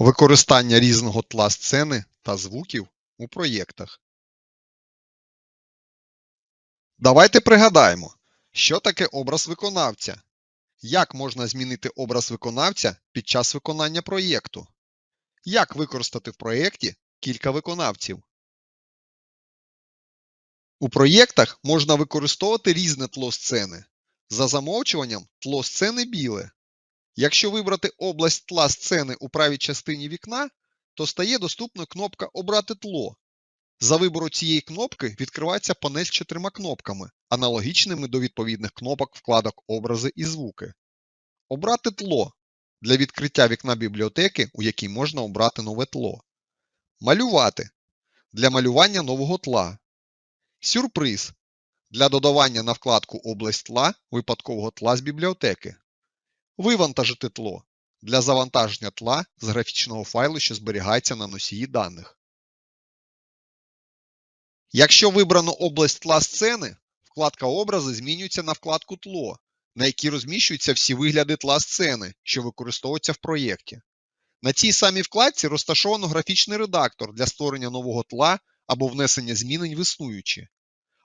Використання різного тла сцени та звуків у проєктах. Давайте пригадаємо, що таке образ виконавця, як можна змінити образ виконавця під час виконання проєкту, як використати в проєкті кілька виконавців. У проєктах можна використовувати різне тло сцени. За замовчуванням тло сцени біле. Якщо вибрати область тла сцени у правій частині вікна, то стає доступна кнопка Обрати тло. За вибору цієї кнопки відкривається панель з чотирма кнопками, аналогічними до відповідних кнопок вкладок Образи і звуки. Обрати тло для відкриття вікна бібліотеки, у якій можна обрати нове тло. Малювати для малювання нового тла. Сюрприз для додавання на вкладку Область тла випадкового тла з бібліотеки. Вивантажити тло для завантаження тла з графічного файлу, що зберігається на носії даних. Якщо вибрано область тла сцени, вкладка Образи змінюється на вкладку Тло, на якій розміщуються всі вигляди тла сцени, що використовуються в проєкті. На цій самій вкладці розташовано графічний редактор для створення нового тла або внесення змінень в існуючі.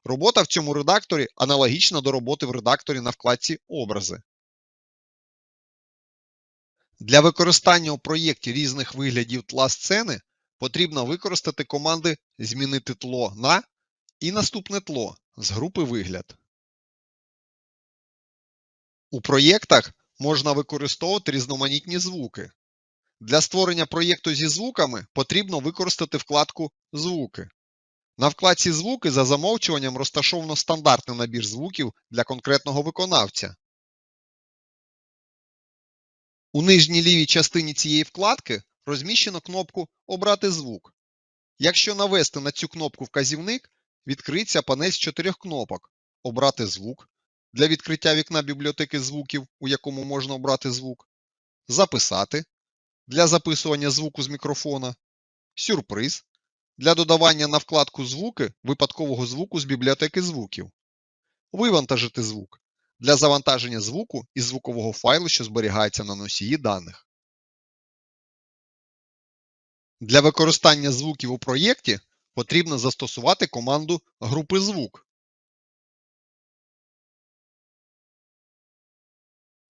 Робота в цьому редакторі аналогічна до роботи в редакторі на вкладці Образи. Для використання у проєкті різних виглядів тла сцени потрібно використати команди Змінити тло на і наступне тло з групи Вигляд. У проєктах можна використовувати різноманітні звуки. Для створення проєкту зі звуками потрібно використати вкладку Звуки. На вкладці Звуки за замовчуванням розташовано стандартний набір звуків для конкретного виконавця. У нижній лівій частині цієї вкладки розміщено кнопку Обрати звук. Якщо навести на цю кнопку вказівник, відкриється панель з чотирьох кнопок Обрати звук для відкриття вікна бібліотеки звуків, у якому можна обрати звук, Записати для записування звуку з мікрофона, Сюрприз для додавання на вкладку Звуки випадкового звуку з бібліотеки звуків, Вивантажити звук для завантаження звуку із звукового файлу, що зберігається на носії даних. Для використання звуків у проєкті потрібно застосувати команду групи звук.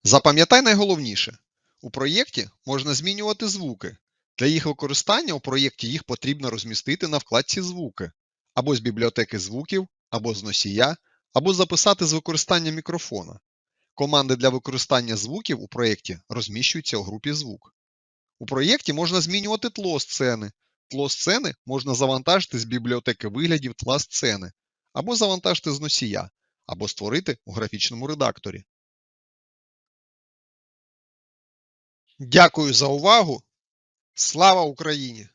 Запам'ятай найголовніше. У проєкті можна змінювати звуки. Для їх використання у проєкті їх потрібно розмістити на вкладці Звуки або з бібліотеки звуків, або з носія, або записати з використанням мікрофона. Команди для використання звуків у проєкті розміщуються у групі звук. У проєкті можна змінювати тло сцени. Тло сцени можна завантажити з бібліотеки виглядів тла сцени, або завантажити з носія, або створити у графічному редакторі. Дякую за увагу! Слава Україні!